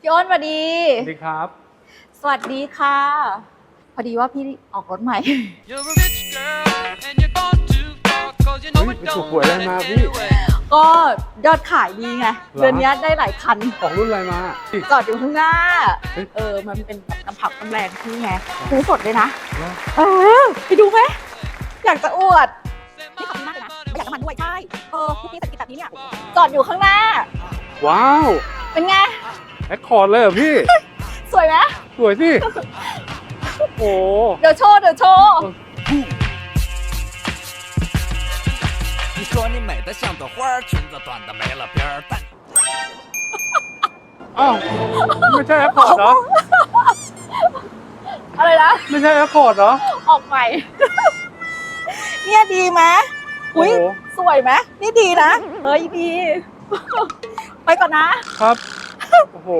พี่อ้นสวัสดี สวัสดีครับ สวัสดีค่ะ พอดีว่าพี่ออกรถใหม่ You're a rich girl and you're gone too far cause you know เฮ้ย it ไปถูก don't หวยอะไร matter มาพี่ anyway. ก็ยอดขายดีไง เดือนนี้ได้หลายคัน ออกรุ่นอะไรมาพี่จอดอยู่ข้างหน้า เฮ้ย เออ มันเป็นแบบน้ำผักน้ำแรงที่ไงซื้อสดเลยนะเหรอเออ ไปดูไหม อยากจะอวด นี่ขอบคุณมากเลยนะประหยัดน้ำมันด้วย ใช่ เออพวกนี้เศรษฐกิจแบบนี้เนี่ย จอดอยู่ข้างหน้า ว้าว เป็นไง แอคคอร์ดเลยเหรอพี่ สวยไหม สวยสิโอ้ เดี๋ยวโชว์ เดี๋ยวโชว์ 你说你美得像朵花儿，裙子短的没了边儿，但 อ้าวไม่ใช่แอคคอร์ดเหรอ อะไรนะ ไม่ใช่แอคคอร์ดเหรอ ออกใหม่ เนี่ยดีไหมอุ้ย โอ้โห สวยไหมนี่ดีนะ เฮ้ยดี ไปก่อนนะ ครับ โอ้โห